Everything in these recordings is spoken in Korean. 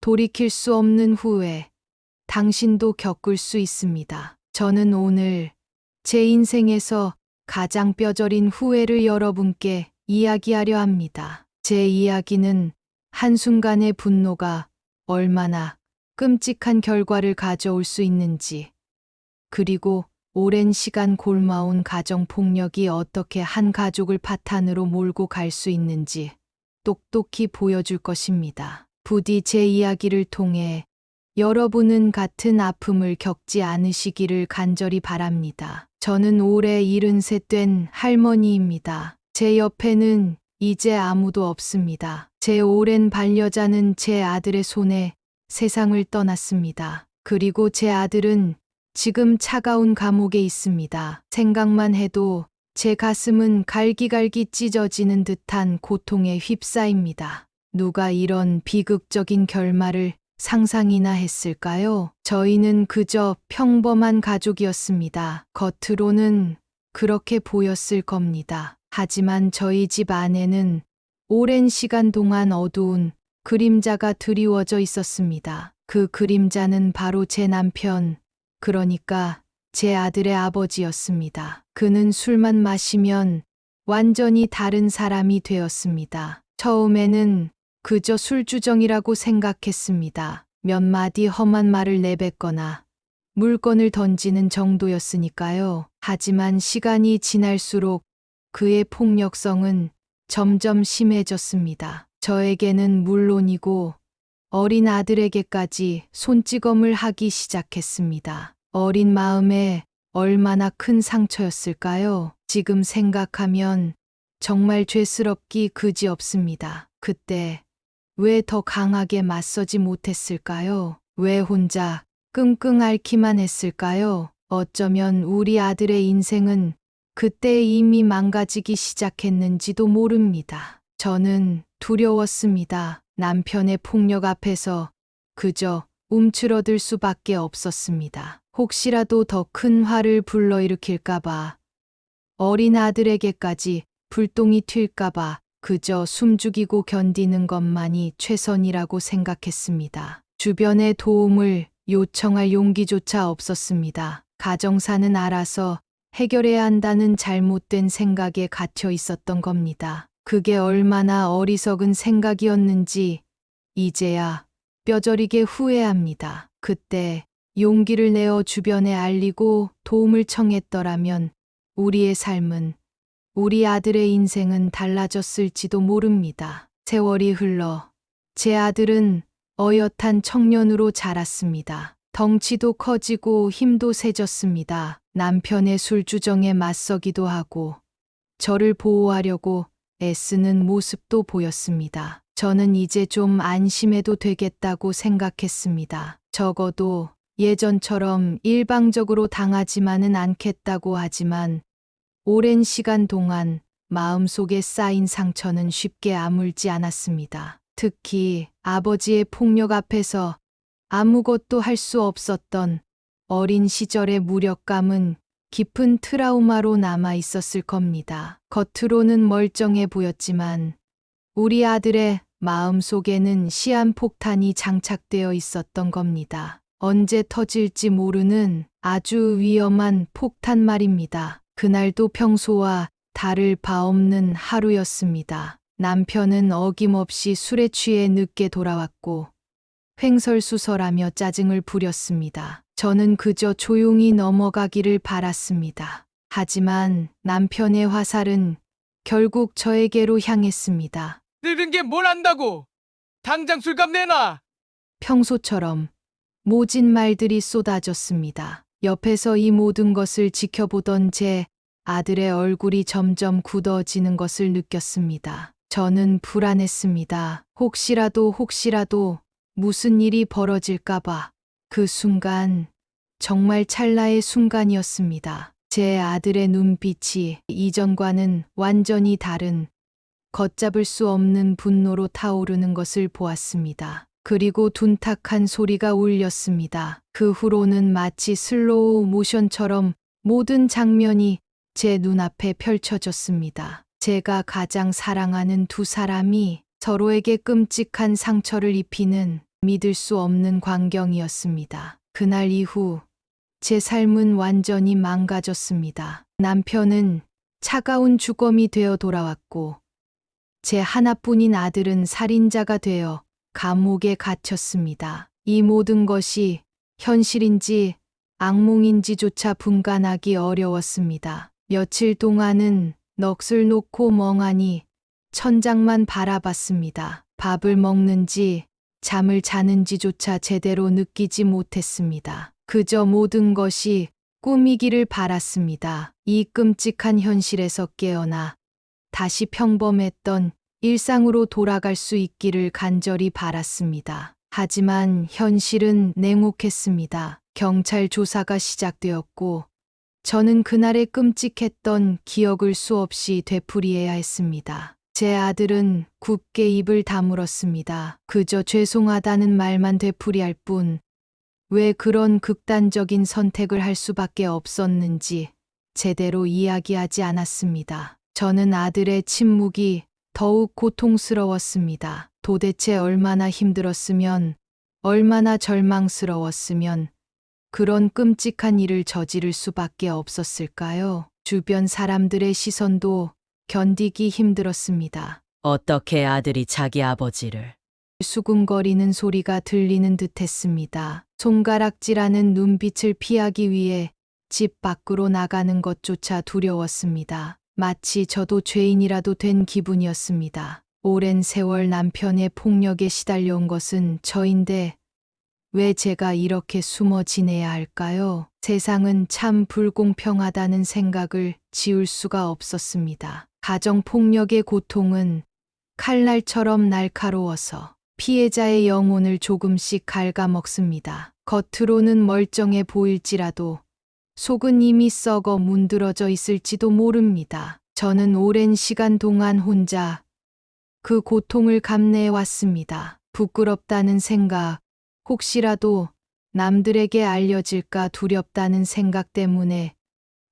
돌이킬 수 없는 후회, 당신도 겪을 수 있습니다. 저는 오늘 제 인생에서 가장 뼈저린 후회를 여러분께 이야기하려 합니다. 제 이야기는 한순간의 분노가 얼마나 끔찍한 결과를 가져올 수 있는지, 그리고 오랜 시간 골마온 가정 폭력이 어떻게 한 가족을 파탄으로 몰고 갈 수 있는지 똑똑히 보여줄 것입니다. 부디 제 이야기를 통해 여러분은 같은 아픔을 겪지 않으시기를 간절히 바랍니다. 저는 올해 73된 할머니입니다. 제 옆에는 이제 아무도 없습니다. 제 오랜 반려자는 제 아들의 손에 세상을 떠났습니다. 그리고 제 아들은 지금 차가운 감옥에 있습니다. 생각만 해도 제 가슴은 갈기갈기 찢어지는 듯한 고통에 휩싸입니다. 누가 이런 비극적인 결말을 상상이나 했을까요? 저희는 그저 평범한 가족이었습니다. 겉으로는 그렇게 보였을 겁니다. 하지만 저희 집 안에는 오랜 시간 동안 어두운 그림자가 드리워져 있었습니다. 그 그림자는 바로 제 남편, 그러니까 제 아들의 아버지였습니다. 그는 술만 마시면 완전히 다른 사람이 되었습니다. 처음에는 그저 술주정이라고 생각했습니다. 몇 마디 험한 말을 내뱉거나 물건을 던지는 정도였으니까요. 하지만 시간이 지날수록 그의 폭력성은 점점 심해졌습니다. 저에게는 물론이고 어린 아들에게까지 손찌검을 하기 시작했습니다. 어린 마음에 얼마나 큰 상처였을까요? 지금 생각하면 정말 죄스럽기 그지 없습니다. 그때 왜 더 강하게 맞서지 못했을까요? 왜 혼자 끙끙 앓기만 했을까요? 어쩌면 우리 아들의 인생은 그때 이미 망가지기 시작했는지도 모릅니다. 저는 두려웠습니다. 남편의 폭력 앞에서 그저 움츠러들 수밖에 없었습니다. 혹시라도 더 큰 화를 불러일으킬까봐, 어린 아들에게까지 불똥이 튈까봐 그저 숨죽이고 견디는 것만이 최선이라고 생각했습니다. 주변의 도움을 요청할 용기조차 없었습니다. 가정사는 알아서 해결해야 한다는 잘못된 생각에 갇혀 있었던 겁니다. 그게 얼마나 어리석은 생각이었는지 이제야 뼈저리게 후회합니다. 그때 용기를 내어 주변에 알리고 도움을 청했더라면 우리의 삶은 우리 아들의 인생은 달라졌을지도 모릅니다. 세월이 흘러 제 아들은 어엿한 청년으로 자랐습니다. 덩치도 커지고 힘도 세졌습니다. 남편의 술주정에 맞서기도 하고 저를 보호하려고 애쓰는 모습도 보였습니다. 저는 이제 좀 안심해도 되겠다고 생각했습니다. 적어도 예전처럼 일방적으로 당하지만은 않겠다고 하지만 오랜 시간 동안 마음속에 쌓인 상처는 쉽게 아물지 않았습니다. 특히 아버지의 폭력 앞에서 아무것도 할 수 없었던 어린 시절의 무력감은 깊은 트라우마로 남아 있었을 겁니다. 겉으로는 멀쩡해 보였지만 우리 아들의 마음 속에는 시한폭탄이 장착되어 있었던 겁니다. 언제 터질지 모르는 아주 위험한 폭탄 말입니다. 그날도 평소와 다를 바 없는 하루였습니다. 남편은 어김없이 술에 취해 늦게 돌아왔고 횡설수설하며 짜증을 부렸습니다. 저는 그저 조용히 넘어가기를 바랐습니다. 하지만 남편의 화살은 결국 저에게로 향했습니다. 늙은 게 뭘 안다고? 당장 술값 내놔. 평소처럼 모진 말들이 쏟아졌습니다. 옆에서 이 모든 것을 지켜보던 제 아들의 얼굴이 점점 굳어지는 것을 느꼈습니다. 저는 불안했습니다. 혹시라도 혹시라도 무슨 일이 벌어질까봐 그 순간 정말 찰나의 순간이었습니다. 제 아들의 눈빛이 이전과는 완전히 다른 걷잡을 수 없는 분노로 타오르는 것을 보았습니다. 그리고 둔탁한 소리가 울렸습니다. 그 후로는 마치 슬로우 모션처럼 모든 장면이 제 눈앞에 펼쳐졌습니다. 제가 가장 사랑하는 두 사람이 서로에게 끔찍한 상처를 입히는 믿을 수 없는 광경이었습니다. 그날 이후 제 삶은 완전히 망가졌습니다. 남편은 차가운 주검이 되어 돌아왔고, 제 하나뿐인 아들은 살인자가 되어 감옥에 갇혔습니다. 이 모든 것이 현실인지 악몽인지조차 분간하기 어려웠습니다. 며칠 동안은 넋을 놓고 멍하니 천장만 바라봤습니다. 밥을 먹는지 잠을 자는지조차 제대로 느끼지 못했습니다. 그저 모든 것이 꿈이기를 바랐습니다. 이 끔찍한 현실에서 깨어나 다시 평범했던 일상으로 돌아갈 수 있기를 간절히 바랐습니다. 하지만 현실은 냉혹했습니다. 경찰 조사가 시작되었고, 저는 그날의 끔찍했던 기억을 수없이 되풀이해야 했습니다. 제 아들은 굳게 입을 다물었습니다. 그저 죄송하다는 말만 되풀이할 뿐, 왜 그런 극단적인 선택을 할 수밖에 없었는지 제대로 이야기하지 않았습니다. 저는 아들의 침묵이 더욱 고통스러웠습니다. 도대체 얼마나 힘들었으면, 얼마나 절망스러웠으면 그런 끔찍한 일을 저지를 수밖에 없었을까요? 주변 사람들의 시선도 견디기 힘들었습니다. 어떻게 아들이 자기 아버지를 수군거리는 소리가 들리는 듯 했습니다. 손가락질하는 눈빛을 피하기 위해 집 밖으로 나가는 것조차 두려웠습니다. 마치 저도 죄인이라도 된 기분이었습니다. 오랜 세월 남편의 폭력에 시달려온 것은 저인데 왜 제가 이렇게 숨어 지내야 할까요? 세상은 참 불공평하다는 생각을 지울 수가 없었습니다. 가정폭력의 고통은 칼날처럼 날카로워서 피해자의 영혼을 조금씩 갉아먹습니다. 겉으로는 멀쩡해 보일지라도 속은 이미 썩어 문드러져 있을지도 모릅니다. 저는 오랜 시간 동안 혼자 그 고통을 감내해 왔습니다. 부끄럽다는 생각, 혹시라도 남들에게 알려질까 두렵다는 생각 때문에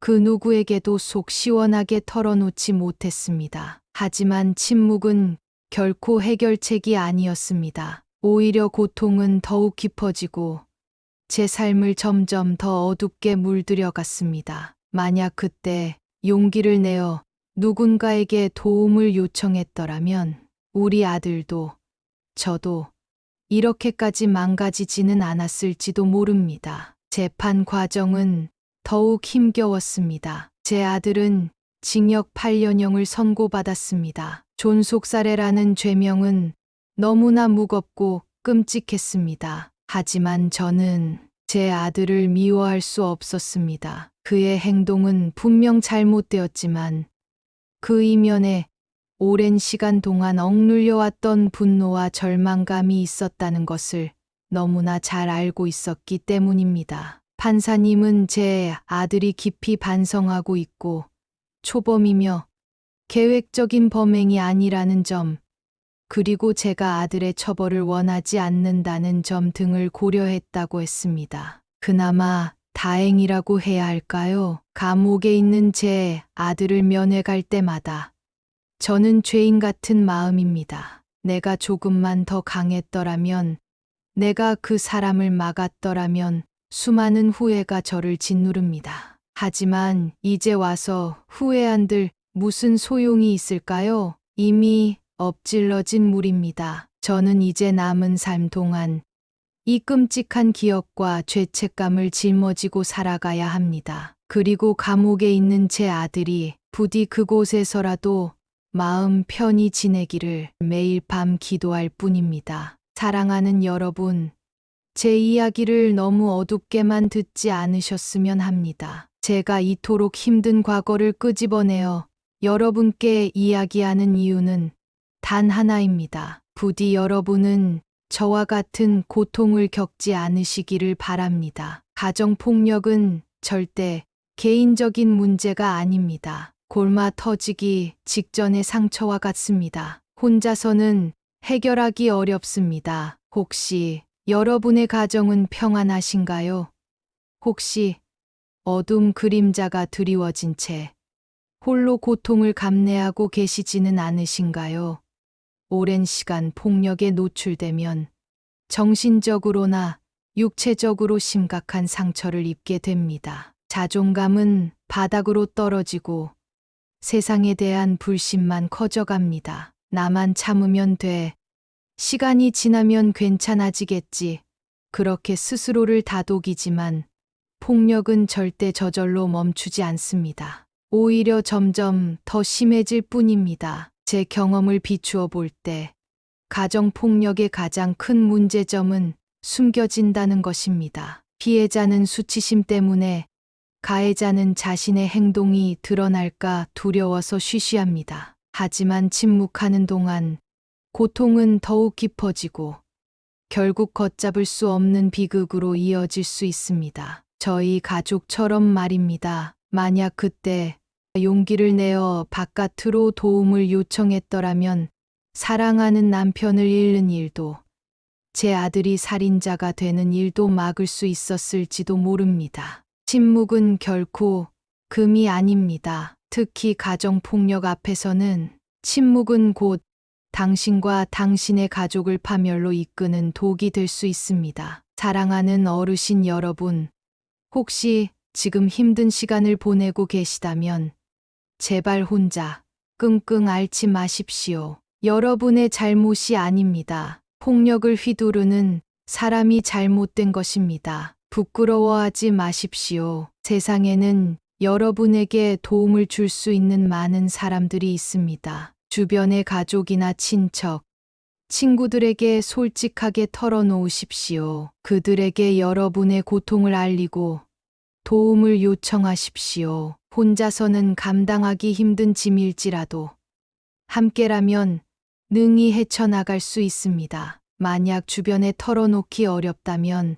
그 누구에게도 속 시원하게 털어놓지 못했습니다. 하지만 침묵은 결코 해결책이 아니었습니다. 오히려 고통은 더욱 깊어지고 제 삶을 점점 더 어둡게 물들여 갔습니다. 만약 그때 용기를 내어 누군가에게 도움을 요청했더라면 우리 아들도 저도 이렇게까지 망가지지는 않았을지도 모릅니다. 재판 과정은 더욱 힘겨웠습니다. 제 아들은 징역 8년형을 선고받았습니다. 존속살해라는 죄명은 너무나 무겁고 끔찍했습니다. 하지만 저는 제 아들을 미워할 수 없었습니다. 그의 행동은 분명 잘못되었지만 그 이면에 오랜 시간 동안 억눌려왔던 분노와 절망감이 있었다는 것을 너무나 잘 알고 있었기 때문입니다. 판사님은 제 아들이 깊이 반성하고 있고 초범이며 계획적인 범행이 아니라는 점, 그리고 제가 아들의 처벌을 원하지 않는다는 점 등을 고려했다고 했습니다. 그나마 다행이라고 해야 할까요? 감옥에 있는 제 아들을 면회 갈 때마다 저는 죄인 같은 마음입니다. 내가 조금만 더 강했더라면, 내가 그 사람을 막았더라면 수많은 후회가 저를 짓누릅니다. 하지만 이제 와서 후회한들 무슨 소용이 있을까요? 이미 엎질러진 물입니다. 저는 이제 남은 삶 동안 이 끔찍한 기억과 죄책감을 짊어지고 살아가야 합니다. 그리고 감옥에 있는 제 아들이 부디 그곳에서라도 마음 편히 지내기를 매일 밤 기도할 뿐입니다. 사랑하는 여러분, 제 이야기를 너무 어둡게만 듣지 않으셨으면 합니다. 제가 이토록 힘든 과거를 끄집어내어 여러분께 이야기하는 이유는 단 하나입니다. 부디 여러분은 저와 같은 고통을 겪지 않으시기를 바랍니다. 가정폭력은 절대 개인적인 문제가 아닙니다. 골마 터지기 직전의 상처와 같습니다. 혼자서는 해결하기 어렵습니다. 혹시 여러분의 가정은 평안하신가요? 혹시 어둠 그림자가 드리워진 채 홀로 고통을 감내하고 계시지는 않으신가요? 오랜 시간 폭력에 노출되면 정신적으로나 육체적으로 심각한 상처를 입게 됩니다. 자존감은 바닥으로 떨어지고 세상에 대한 불신만 커져갑니다. 나만 참으면 돼. 시간이 지나면 괜찮아지겠지. 그렇게 스스로를 다독이지만 폭력은 절대 저절로 멈추지 않습니다. 오히려 점점 더 심해질 뿐입니다. 제 경험을 비추어 볼 때 가정폭력의 가장 큰 문제점은 숨겨진다는 것입니다. 피해자는 수치심 때문에 가해자는 자신의 행동이 드러날까 두려워서 쉬쉬합니다. 하지만 침묵하는 동안 고통은 더욱 깊어지고 결국 걷잡을 수 없는 비극으로 이어질 수 있습니다. 저희 가족처럼 말입니다. 만약 그때 용기를 내어 바깥으로 도움을 요청했더라면 사랑하는 남편을 잃는 일도 제 아들이 살인자가 되는 일도 막을 수 있었을지도 모릅니다. 침묵은 결코 금이 아닙니다. 특히 가정폭력 앞에서는 침묵은 곧 당신과 당신의 가족을 파멸로 이끄는 독이 될 수 있습니다. 사랑하는 어르신 여러분, 혹시 지금 힘든 시간을 보내고 계시다면 제발 혼자 끙끙 앓지 마십시오. 여러분의 잘못이 아닙니다. 폭력을 휘두르는 사람이 잘못된 것입니다. 부끄러워하지 마십시오. 세상에는 여러분에게 도움을 줄 수 있는 많은 사람들이 있습니다. 주변의 가족이나 친척, 친구들에게 솔직하게 털어놓으십시오. 그들에게 여러분의 고통을 알리고 도움을 요청하십시오. 혼자서는 감당하기 힘든 짐일지라도 함께라면 능히 헤쳐나갈 수 있습니다. 만약 주변에 털어놓기 어렵다면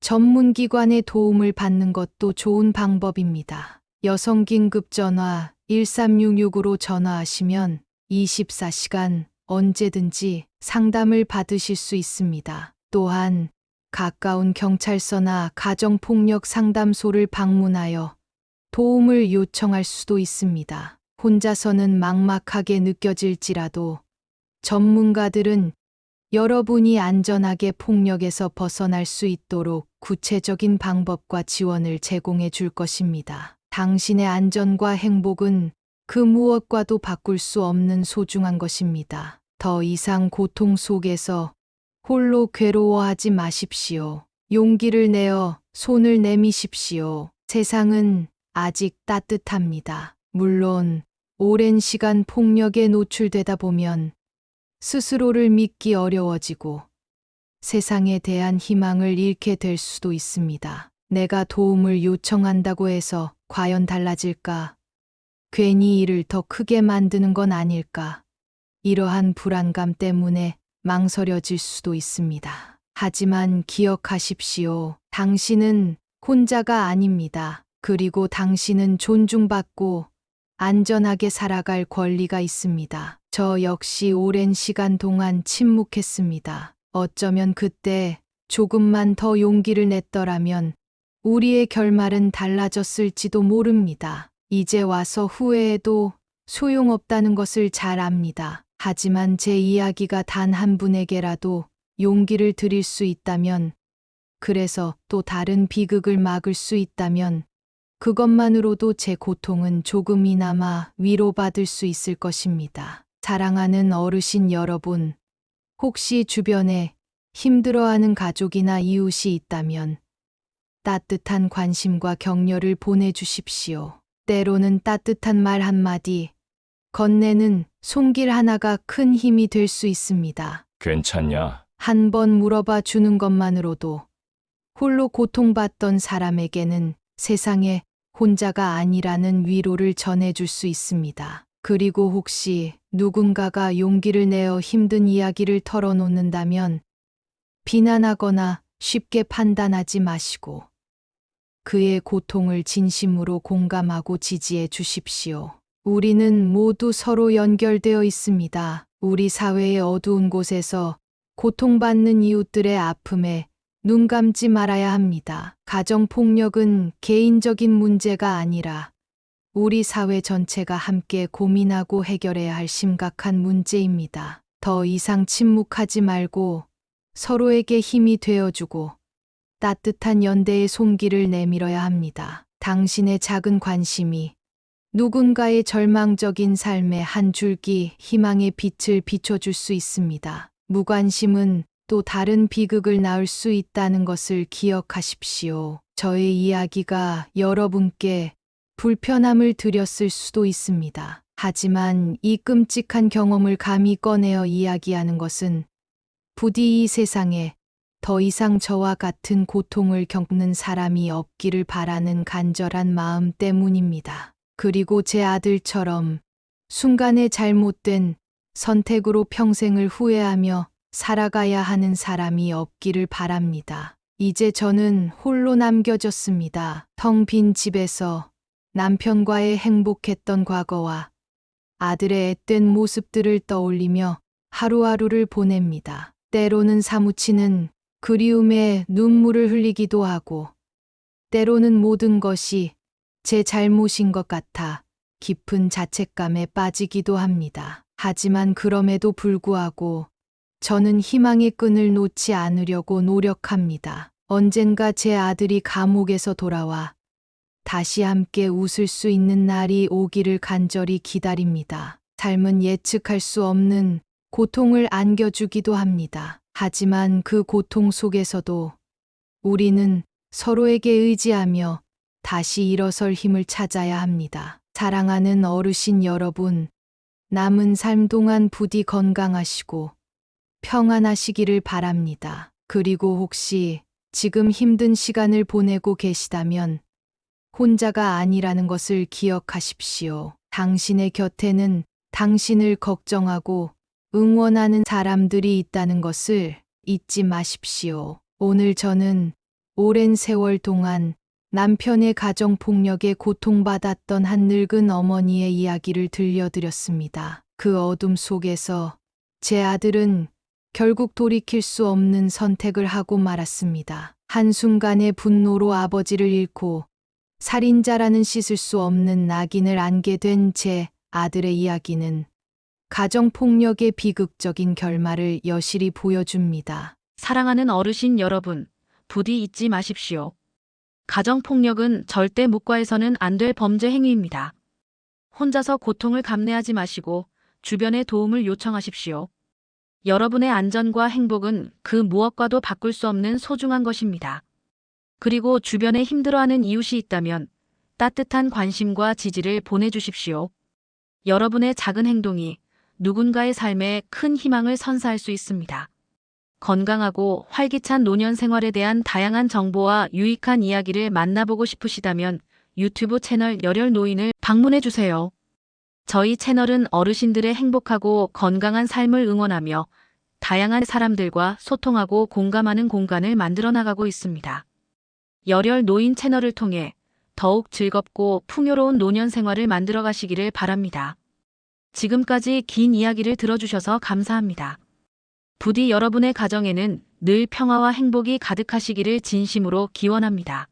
전문기관의 도움을 받는 것도 좋은 방법입니다. 여성 긴급 전화 1366으로 전화하시면 24시간 언제든지 상담을 받으실 수 있습니다. 또한 가까운 경찰서나 가정폭력 상담소를 방문하여 도움을 요청할 수도 있습니다. 혼자서는 막막하게 느껴질지라도 전문가들은 여러분이 안전하게 폭력에서 벗어날 수 있도록 구체적인 방법과 지원을 제공해 줄 것입니다. 당신의 안전과 행복은 그 무엇과도 바꿀 수 없는 소중한 것입니다. 더 이상 고통 속에서 홀로 괴로워하지 마십시오. 용기를 내어 손을 내미십시오. 세상은 아직 따뜻합니다. 물론 오랜 시간 폭력에 노출되다 보면 스스로를 믿기 어려워지고 세상에 대한 희망을 잃게 될 수도 있습니다. 내가 도움을 요청한다고 해서 과연 달라질까? 괜히 일을 더 크게 만드는 건 아닐까? 이러한 불안감 때문에 망설여질 수도 있습니다. 하지만 기억하십시오. 당신은 혼자가 아닙니다. 그리고 당신은 존중받고 안전하게 살아갈 권리가 있습니다. 저 역시 오랜 시간 동안 침묵했습니다. 어쩌면 그때 조금만 더 용기를 냈더라면 우리의 결말은 달라졌을지도 모릅니다. 이제 와서 후회해도 소용없다는 것을 잘 압니다. 하지만 제 이야기가 단 한 분에게라도 용기를 드릴 수 있다면, 그래서 또 다른 비극을 막을 수 있다면, 그것만으로도 제 고통은 조금이나마 위로받을 수 있을 것입니다. 사랑하는 어르신 여러분, 혹시 주변에 힘들어하는 가족이나 이웃이 있다면 따뜻한 관심과 격려를 보내주십시오. 때로는 따뜻한 말 한마디, 건네는 손길 하나가 큰 힘이 될 수 있습니다. 괜찮냐? 한 번 물어봐 주는 것만으로도 홀로 고통받던 사람에게는 세상에 혼자가 아니라는 위로를 전해줄 수 있습니다. 그리고 혹시 누군가가 용기를 내어 힘든 이야기를 털어놓는다면 비난하거나 쉽게 판단하지 마시고 그의 고통을 진심으로 공감하고 지지해 주십시오. 우리는 모두 서로 연결되어 있습니다. 우리 사회의 어두운 곳에서 고통받는 이웃들의 아픔에 눈 감지 말아야 합니다. 가정폭력은 개인적인 문제가 아니라 우리 사회 전체가 함께 고민하고 해결해야 할 심각한 문제입니다. 더 이상 침묵하지 말고 서로에게 힘이 되어주고 따뜻한 연대의 손길을 내밀어야 합니다. 당신의 작은 관심이 누군가의 절망적인 삶에 한 줄기 희망의 빛을 비춰줄 수 있습니다. 무관심은 또 다른 비극을 낳을 수 있다는 것을 기억하십시오. 저의 이야기가 여러분께 불편함을 드렸을 수도 있습니다. 하지만 이 끔찍한 경험을 감히 꺼내어 이야기하는 것은 부디 이 세상에 더 이상 저와 같은 고통을 겪는 사람이 없기를 바라는 간절한 마음 때문입니다. 그리고 제 아들처럼 순간의 잘못된 선택으로 평생을 후회하며 살아가야 하는 사람이 없기를 바랍니다. 이제 저는 홀로 남겨졌습니다. 텅 빈 집에서 남편과의 행복했던 과거와 아들의 앳된 모습들을 떠올리며 하루하루를 보냅니다. 때로는 사무치는 그리움에 눈물을 흘리기도 하고, 때로는 모든 것이 제 잘못인 것 같아 깊은 자책감에 빠지기도 합니다. 하지만 그럼에도 불구하고 저는 희망의 끈을 놓지 않으려고 노력합니다. 언젠가 제 아들이 감옥에서 돌아와 다시 함께 웃을 수 있는 날이 오기를 간절히 기다립니다. 삶은 예측할 수 없는 고통을 안겨주기도 합니다. 하지만 그 고통 속에서도 우리는 서로에게 의지하며 다시 일어설 힘을 찾아야 합니다. 사랑하는 어르신 여러분, 남은 삶 동안 부디 건강하시고 평안하시기를 바랍니다. 그리고 혹시 지금 힘든 시간을 보내고 계시다면 혼자가 아니라는 것을 기억하십시오. 당신의 곁에는 당신을 걱정하고 응원하는 사람들이 있다는 것을 잊지 마십시오. 오늘 저는 오랜 세월 동안 남편의 가정폭력에 고통받았던 한 늙은 어머니의 이야기를 들려드렸습니다. 그 어둠 속에서 제 아들은 결국 돌이킬 수 없는 선택을 하고 말았습니다. 한순간의 분노로 아버지를 잃고 살인자라는 씻을 수 없는 낙인을 안게 된 제 아들의 이야기는 가정폭력의 비극적인 결말을 여실히 보여줍니다. 사랑하는 어르신 여러분, 부디 잊지 마십시오. 가정폭력은 절대 묵과해서는 안 될 범죄 행위입니다. 혼자서 고통을 감내하지 마시고 주변의 도움을 요청하십시오. 여러분의 안전과 행복은 그 무엇과도 바꿀 수 없는 소중한 것입니다. 그리고 주변에 힘들어하는 이웃이 있다면 따뜻한 관심과 지지를 보내주십시오. 여러분의 작은 행동이 누군가의 삶에 큰 희망을 선사할 수 있습니다. 건강하고 활기찬 노년 생활에 대한 다양한 정보와 유익한 이야기를 만나보고 싶으시다면 유튜브 채널 열혈 노인을 방문해 주세요. 저희 채널은 어르신들의 행복하고 건강한 삶을 응원하며 다양한 사람들과 소통하고 공감하는 공간을 만들어 나가고 있습니다. 열혈 노인 채널을 통해 더욱 즐겁고 풍요로운 노년 생활을 만들어 가시기를 바랍니다. 지금까지 긴 이야기를 들어주셔서 감사합니다. 부디 여러분의 가정에는 늘 평화와 행복이 가득하시기를 진심으로 기원합니다.